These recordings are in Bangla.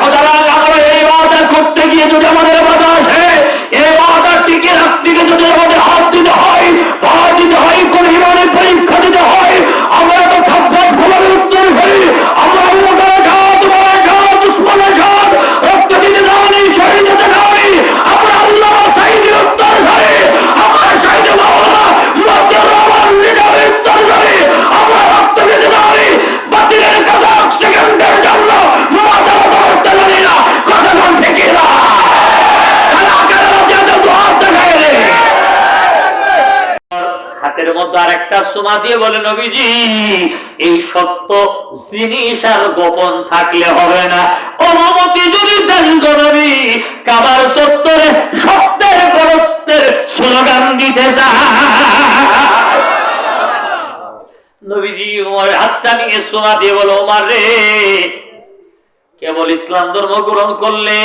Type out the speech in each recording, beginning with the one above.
সুতরাং আমরা এই বাধা করতে গিয়ে যদি আমাদের বাধা আসে এই বাধা টিকে রাত্রিকে যদি আমাদের হাত দিতে হয় পা দিতে হয় কোন ইমানের পরীক্ষা দিতে হয় আমরা তো থাপ্পট ফলাবে উত্তর করি আমরা মোটার ঘাত বড় ঘাত দুশ্মনের ঘাত রক্ত দিতে যাওয়ানি শহীদ হতে যাওয়ানি আমরা আল্লাহ সাইদের উত্তর করি আমরা শহীদ মাওলা মধ্যে রহমান লিডার উত্তর করি আমরা রক্ত দিতে যাওয়ানি বাতিলের কাছে এক সেকেন্ডের জন্য মাথা মাথা করতে জানি না কথা কোন থেকে না কারা কারা যাতে দোয়ার দেখায় রে হাতের মধ্যে আর একটা সোমা দিয়ে বলে, নবীজি, এই সত্য জিনিস আর গোপন থাকলে হবে না। অনুমতি যদি দেন গো কাবার সত্তরে সত্যের গরত্বের স্লোগান দিতে চায় নবীজি উমর হাতটা নিয়ে সোনা দিয়ে বলো ওমার রে, কেবল ইসলাম ধর্ম গ্রহণ করলে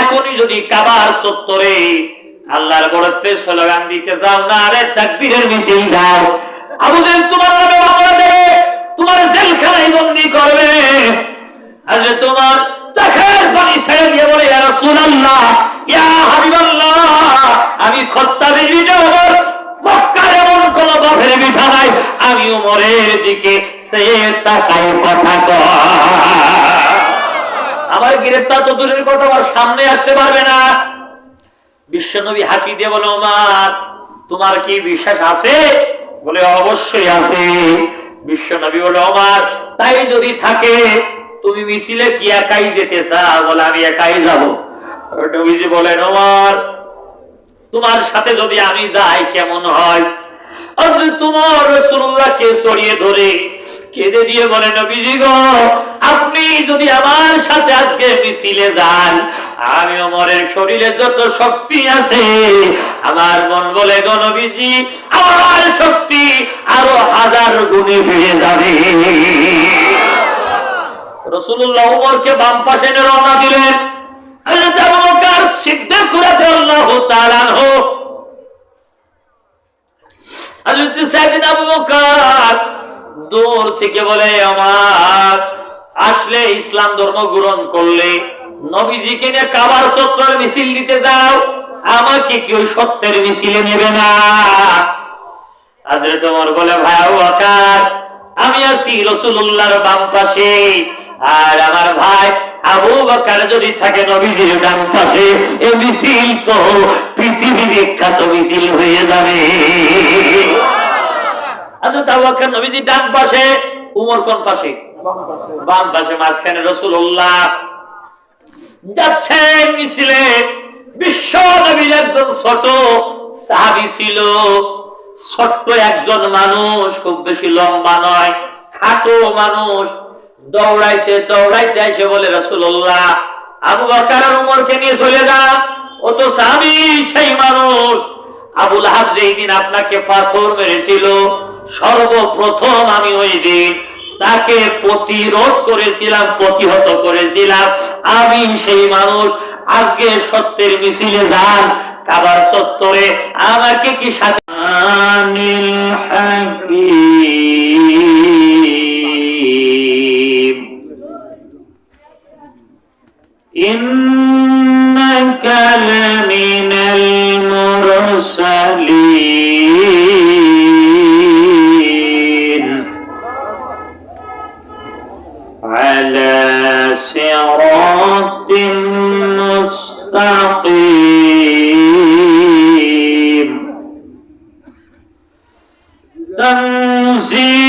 এখনই যদি কাবার সত্তরে আল্লাহর বড়ত্বের স্লোগান দিতে যাও না আরে তাকবীরের মিছিল দাও। আবুদের তোমার নামে মামলা দেবে, তোমার জেলখানায় বন্দি করবে। আরে তোমার চোখের পানি ছেড়ে দিয়ে বলে, ইয়া রাসূলুল্লাহ, ইয়া হাবিবাল্লাহ, আমি খত্তাবের বিজয় মক্কার এমন কোন বাপের মিঠা নাই, আমি উমরের দিকে সে তাকাই কথা কয়। আমার গ্রেপ্তার তো দূরের কথা, আমার সামনে আসতে পারবে না। বিশ্বনবী হাসি দিয়ে বলে ওমার তোমার কি বিশ্বাস আছে? বলে, অবশ্যই আছে। বিশ্বনবী বলে ওমার তাই যদি থাকে, তুমি মিছিলে কি একাই যেতে চাও? বলে, আমি একাই যাব। নবীজি বলেন ওমার তোমার সাথে যদি আমি যাই, কেমন হয়? তোমার রসুল্লাহকে সরিয়ে ধরে কেঁদে দিয়ে বলে, নবীজি গো, আপনি যদি আমার সাথে আজকে মিছিলে যান আমি অমরের শরীরে যত শক্তি আছে, আমার মন বলে গণবিজি আমার শক্তি আরও হাজার গুণে বেড়ে যাবে। রসুল্লাহ উমরকে বাম পাশে রওনা দিলেন। দূর থেকে বলে, আমার আসলে ইসলাম ধর্ম গ্রহণ করলে নবীজিকে নিয়ে কাবার সত্যের মিছিল দিতে যাও, আমাকে কি ওই সত্যের মিছিলে নেবে না? আদরে তোমার বলে, ভাই আবু বকর, আমি আছি রসুল্লাহর বাম পাশে। আর আমার ভাই আবু বকর যদি থাকে নবীজির ডান পাশে, এ মিছিল তো পৃথিবী বিখ্যাত মিছিল হয়ে যাবে। হযরত আবু বকর নবীজির ডান পাশে, উমর কোন পাশে? বাম পাশে। মাঝখানে রসুল্লাহ যাচ্ছে মিছিলে। বিশ্ব নবীর একজন ছোট সাহাবি ছিল। ছোট্ট একজন মানুষ, খুব বেশি লম্বা নয়, খাটো মানুষ। দৌড়াইতে দৌড়াইতে বলে আবু উমরকে নিয়ে চলে যা ও তো সাহাবি, সেই মানুষ। আবুল হাব যেই দিন আপনাকে পাথর মেরেছিল, সর্বপ্রথম আমি ওই দিন তাকে প্রতিরোধ করেছিলাম প্রতিহত করেছিলাম আমি সেই মানুষ আজকে সত্যের মিছিলে যান কাবার সত্তরে আমাকে কি সাথে আনিল হাকিম إنك مستقيم تنزيل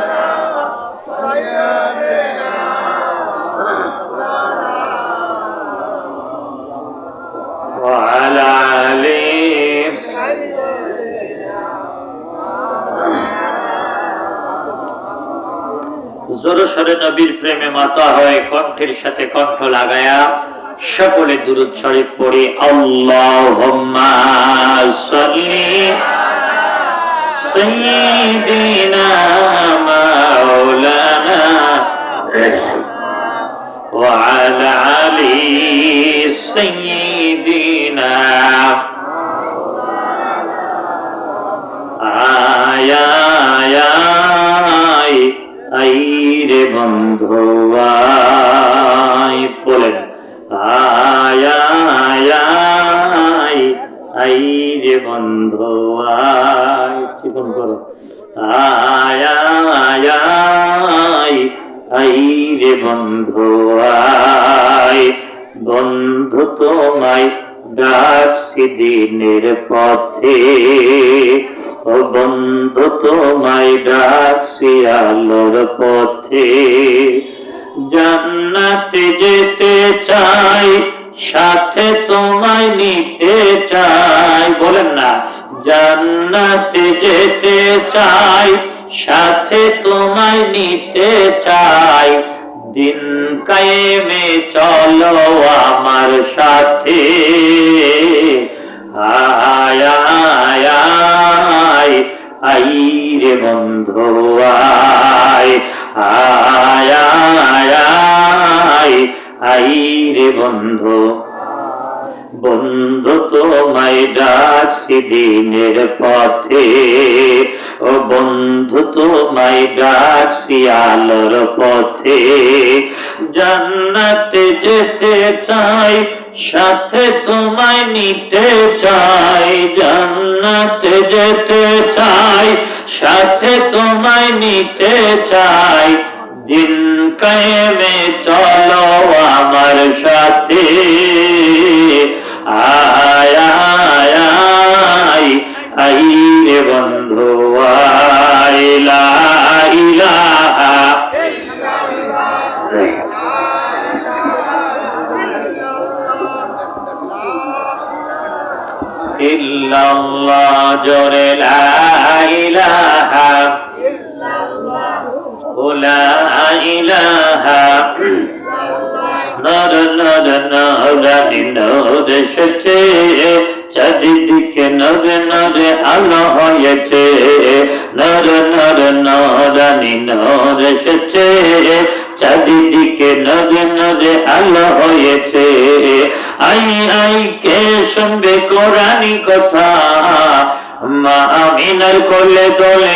জোরে সরে নবীর প্রেমে মাতা হয়ে কণ্ঠের সাথে কণ্ঠ লাগায়া সকলে দুরুদ শরীফ পড়ি আল্লাহুম্মা সাল্লি সাইয়্যিদিনা মাওলানা وعلى علي سيدنا আই বলেন, আয়া আয়া আই রে বন্ধু আই চিকন করো। আয়া আয়া আই রে বন্ধু আই বন্ধু তোমায় ডাকছি দিনের পথে। ও বন্ধু তোমায় ডাকছি আলোর পথে। জান্নাতে যেতে চাই, সাথে তোমায় নিতে চাই। বলেন না, জান্নাতে যেতে চাই, সাথে তোমায় নিতে চাই। দিন কায়েমে চলো আমার সাথে। আয় আই রে বন্ধু আয় আয়। আয় আই রে বন্ধু। বন্ধু তোমায় ডাকছি দিনের পথে। ও বন্ধু তোমায় ডাকছি আলোর পথে। জান্নাতে যেতে চাই, সাথে তোমায় নিতে চাই। জান্নাতে যেতে চাই, সাথে তোমায় নিতে চাই। দিন কায়েমে চলো আমার সাথে আয় আয় আয় আই রে বন্ধু আয় লা ইল্লাল্লাহ জোরে লা ইলাহা লা ইলাহা নর নর নরানি নর এসেছে চারিদিকে নর নর আলো হয়েছে নর নর নরানি নর এসেছে চারিদিকে নর আই আই কে শুনবে কোরআনি কথা মা আমিনার কোলে দোলে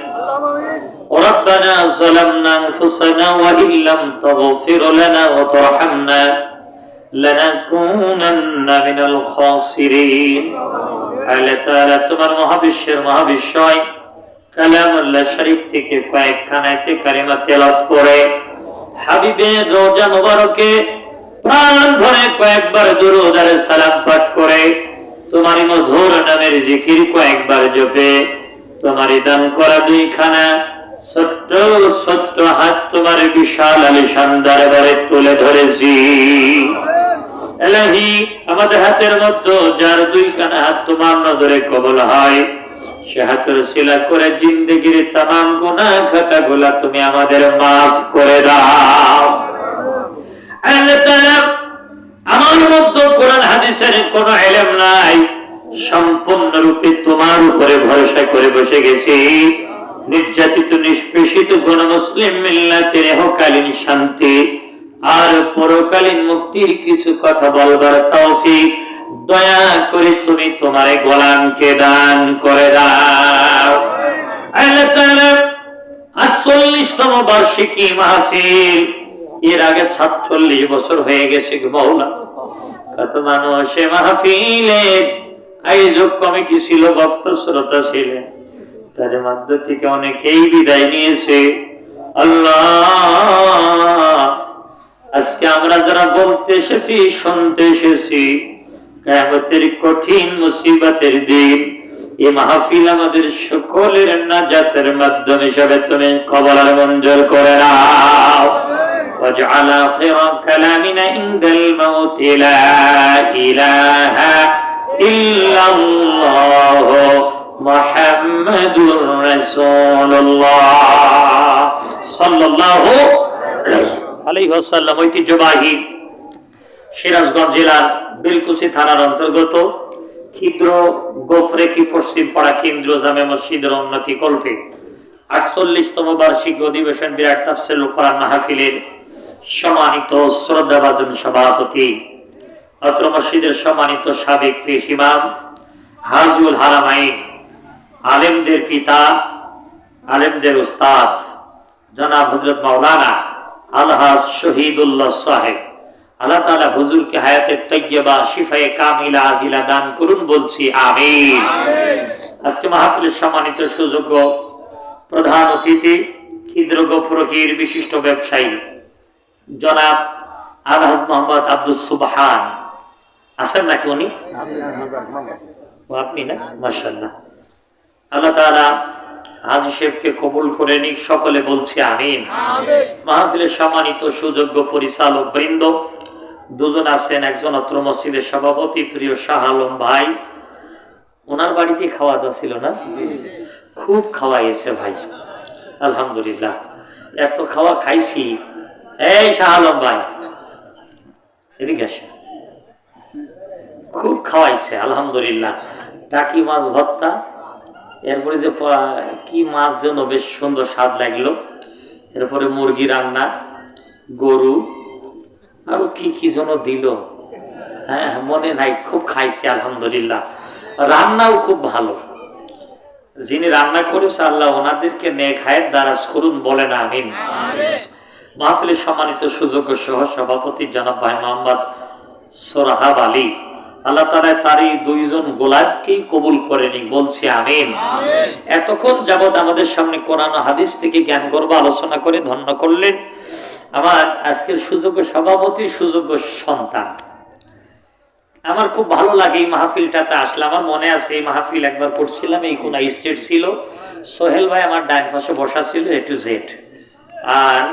ربنا ظلمنا انفسنا وان لم تغفر لنا وترحمنا لنكونن من الخاسرين আল্লাহ তাআলা তোমার মহাবিশ্বের মহাবিশ্বয় কালামুল্লাহ শরীফ থেকে কয়েকখানাতে কারিমা তেলাওয়াত করে হাবিবের রোজা মোবারকে প্রাণ ভরে কয়েকবার দুরূদ আর সালাম পাঠ করে তোমার মধুর নামের জিকির কয়েকবার জপে তোমার দান করা দুইখানা ছোট্ট ছোট্ট হাত তোমার বিশাল আলিশান দরবারে তুলে ধরেছি। এলাহি, আমাদের হাতের মধ্যে যার দুইখানা হাত তোমার নজরে কবল হয়, সে হাতের শিলা করে জিন্দগির তাম গুণা খাতা গুলা তুমি আমাদের মাফ করে দাও। আমার মধ্যে কোরআন হাদিসের কোন এলেম নাই, সম্পূর্ণরূপে তোমার উপরে ভরসা করে বসে গেছি। নির্যাতিত, নিষ্পেষিত কোন মুসলিম মিল্লাতের এহকালীন শান্তি আর পরকালীন মুক্তির কিছু কথা বলবার তৌফিক দয়া করে তুমি তোমার গোলামকে দান করে দাও। আটচল্লিশতম বার্ষিকী মাহফিল, এর আগে সাতচল্লিশ বছর হয়ে গেছে মৌলা কত মানুষ এ মাহফিলে, আয়োজক কমিটি ছিল ভক্ত শ্রোতা ছিলেন। তার মধ্য থেকে অনেকেই বিদায় নিয়েছে আল্লাহ আজকে আমরা যারা বলতে এসেছি শুনতে এসেছি কেমতের কঠিন মুসিবতের দিন এই মাহফিল আমাদের সকলের নাজাতের মাধ্যম হিসাবে তুমি কবলার মঞ্জুর করে নাও واجعل آخر كلامنا عند الموت لا إله إلا الله মোহাম্মদুর রাসূলুল্লাহ সাল্লাল্লাহু আলাইহি ওয়াসাল্লাম ঐতিহ্যবাহী সিরাজগঞ্জ জেলার বিলকুসি থানার অন্তর্গত ক্ষিদ্র গোফরেখি পশ্চিম পাড়া কেন্দ্র জামে মসজিদের উন্নতি কল্পে আটচল্লিশতম বার্ষিক অধিবেশন বিরাট তাফসিল কোরআন মাহফিলের সম্মানিত শ্রদ্ধাভাজন সভাপতি, অত্র মসজিদের সম্মানিত সাবেক পেশ ইমাম হাজুল হারামাইন আলেমদের পিতা আলেমদের উস্তাদ জনাব হজরত মাওলানা আলহাজ শহীদুল্লাহ সাহেব। আল্লাহ তাআলা হুজুরকে হায়াতে তৈয়বা শিফায়ে কামিলা আজিলা দান করুন বলছি আমিন। আজকে মাহফিলের সম্মানিত সুযোগ্য প্রধান অতিথি ক্ষুদ্র গফরকির বিশিষ্ট ব্যবসায়ী জনাব আলহাজ মোহাম্মদ আব্দুল সুবহান। আছেন নাকি উনি? আপনি না? মার্শাল্লাহ আল্লাহ তাআলা হাজি শেফকে কবুল করে নিক সকলে বলছি আমিন। মাহফিলের সম্মানিত সুযোগ্য পরিচালক বৃন্দ দুজন আছেন একজন অত্র মসজিদের সভাপতি প্রিয় শাহ আলম ভাই। ওনার বাড়িতে খাওয়া দাওয়া ছিল না? খুব খাওয়াইছে ভাই আলহামদুলিল্লাহ। এত খাওয়া খাইছি। এই শাহ আলম ভাই এদিকে আসে খুব খাওয়াইছে আলহামদুলিল্লাহ। টাকি মাছ ভর্তা এরপরে যে কি মাছ যেন বেশ সুন্দর স্বাদ লাগল। এরপরে মুরগি রান্না গরু আরও কি কি যেন দিল। হ্যাঁ মনে নাই খুব খাইছে আলহামদুলিল্লাহ। রান্নাও খুব ভালো। যিনি রান্না করেছে আল্লাহ ওনাদেরকে নেক হায়াত দারাজ করুন বলেন আমিন। মাহফিলের সম্মানিত সুযোগ্য সহ সভাপতি জনাব ভাই মোহাম্মদ সোরাহাব আলী। আল্লাহ তালা তার এই দুইজন গোলাপকেই কবুল করেনি বলছি আমিন। এতক্ষণ যাবৎ আমাদের সামনে কোরআন হাদিস থেকে জ্ঞান গর্ব আলোচনা করে ধন্য করলেন আমার আজকের সুযোগ্য সভাপতি সুযোগ্য সন্তান। আমার খুব ভালো লাগে এই মাহফিলটাতে আসলে আমার মনে আছে এই মাহফিল একবার পড়ছিলাম এই কোন স্টেট ছিল। সোহেল ভাই আমার ডান পাশে বসা ছিল এ টু জেড আর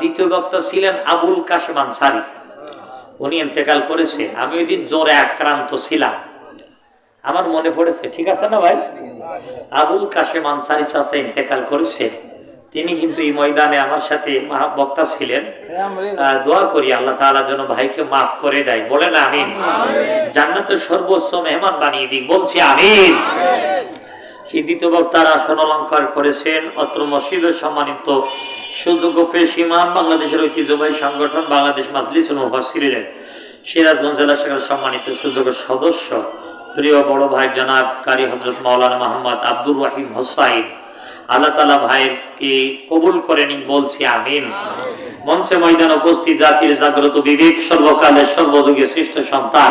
দ্বিতীয় বক্তা ছিলেন আবুল কাশেম আনসারি। উনি ইন্তেকাল করেছে। আমি ওই দিন জ্বরে আক্রান্ত ছিলাম। আমার মনে পড়েছে ঠিক আছে না ভাই? আবুল কাশেম আনসারি চাষা ইন্তেকাল করেছে। তিনি কিন্তু এই ময়দানে আমার সাথে বক্তা ছিলেন। দোয়া করি আল্লাহ তাআলা যেন ভাইকে মাফ করে দেয়। বলে না আমিন। জান্নাতের সর্বোচ্চ মেহমান বানিয়ে দিক। বলছি আমিন। সেই দ্বিতীয় বক্তার আসন অলঙ্কার করেছেন। অত্র মসজিদের সম্মানিত সুযোগ্য পেশ ইমাম বাংলাদেশের ঐতিহ্যবাহী সংগঠন বাংলাদেশ মাজলিস মুফাসসিরিনের সিরাজগঞ্জ জেলা শাখার সম্মানিত সুযোগ্য সদস্য, প্রিয় বড় ভাই জনাব কারি হজরত মাওলানা মোহাম্মদ আব্দুর রহিম হোসাইন। আল্লাহ তালা ভাইকে কবুল করে নিন বলছি আমিন। মঞ্চে ময়দান উপস্থিত জাতির জাগ্রত বিবেক, সর্বকালের সর্বযুগে শ্রেষ্ঠ সন্তান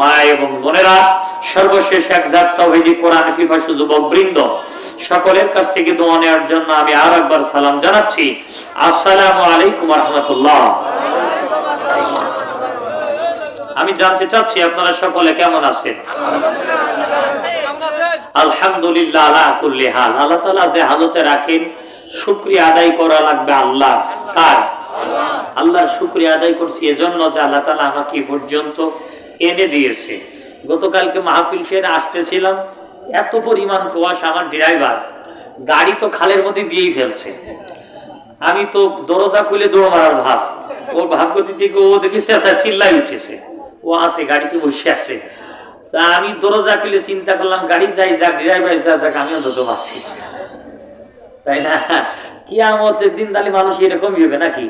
মা এবং বোনেরা, সর্বশেষ এক যাত্রা হইদি কোরআন পিপাসু যুবক বৃন্দ সকলের কাছ থেকে দোয়া নেওয়ার জন্য আমি আর একবার সালাম জানাচ্ছি। আসসালামু আলাইকুম রহমতুল্লাহ। আমি জানতে চাচ্ছি আপনারা সকলে কেমন আছেন? আলহামদুলিল্লাহ আল্লাহ তাআলা যে হালতে রাখেন, শুকরিয়া আদায় করা লাগবে আল্লাহ। কার? আল্লাহর শুকরিয়া আদায় করছি এজন্য যে আল্লাহ তাআলা আমাকে পর্যন্ত এনে দিয়েছে। গতকালকে মাহফিল সেরে আসতেছিলাম, এত পরিমাণ কুয়াশা আমার ড্রাইভার, গাড়ি তো খালের মধ্যে দিয়েই ফেলছে। আমি তো দরজা খুলে দৌড় মারার ভাব, ওর ভাবগতি থেকে ও দেখি চেঁচা চিল্লাই উঠেছে। ও আছে, গাড়িতে বসে আছে। তা আমি দরজা খুলে চিন্তা করলাম, গাড়ি যাই যাক, ড্রাইভার যা যাক আমি অন্তত বাঁচি তাই না? কি আমাদের দিন তাহলে মানুষ এরকমই হবে নাকি?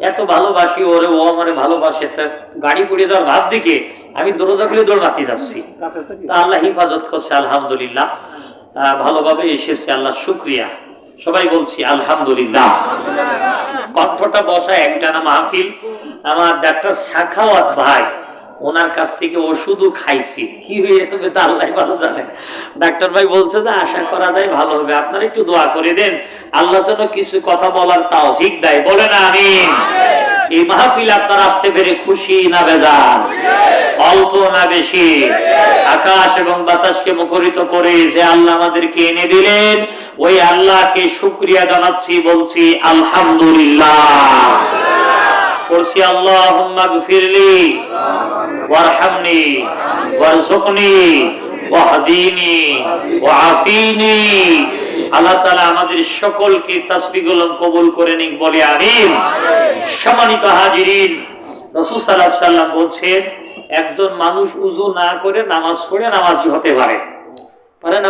এত ভালোবাসি ওরে ও মানে ভালোবাসে তা গাড়ি পুড়িয়ে দেওয়ার ভাব দেখে আমি দরজা খুলে দৌড় মারতে যাচ্ছি আল্লাহ হিফাজত করছে আলহামদুলিল্লাহ। আহ, ভালোভাবে এসেছে আল্লাহ শুক্রিয়া। সবাই বলছি আলহামদুলিল্লাহ। কণ্ঠটা বসা একটানা মাহফিল। আমার ডাক্তার শাখাওয়াত ভাই। ওনার কাছ থেকে ওষুধও খাইছি। কি হয়ে যাবে তা আল্লাহ ভালো জানে। ডাক্তার ভাই বলছে যে আশা করা যায় ভালো হবে। আপনারা একটু দোয়া করে দেন। আল্লাহ যেন কিছু কথা বলার তাওফিক দেয়। বলেন আমি এই মাহফিল আপনার আসতে পেরে খুশি না বেজার? অল্প না বেশি? আকাশ এবং বাতাসকে মুখরিত করে যে আল্লাহ আমাদেরকে এনে দিলেন ওই আল্লাহকে শুক্রিয়া জানাচ্ছি বলছি আলহামদুলিল্লাহ। করছি আল্লাহুম্মা গফিরলি। ওয়ারহামনি আল্লাহ আমাদের সকলকে তাসবিগুলো কবুল করে নিক, বলে আমিন। সম্মানিত হাজিরিন, রাসূল সাল্লাল্লাহু সাল্লাম বলছেন, একজন মানুষ উজু না করে নামাজ পড়ে নামাজি হতে পারে। পারে না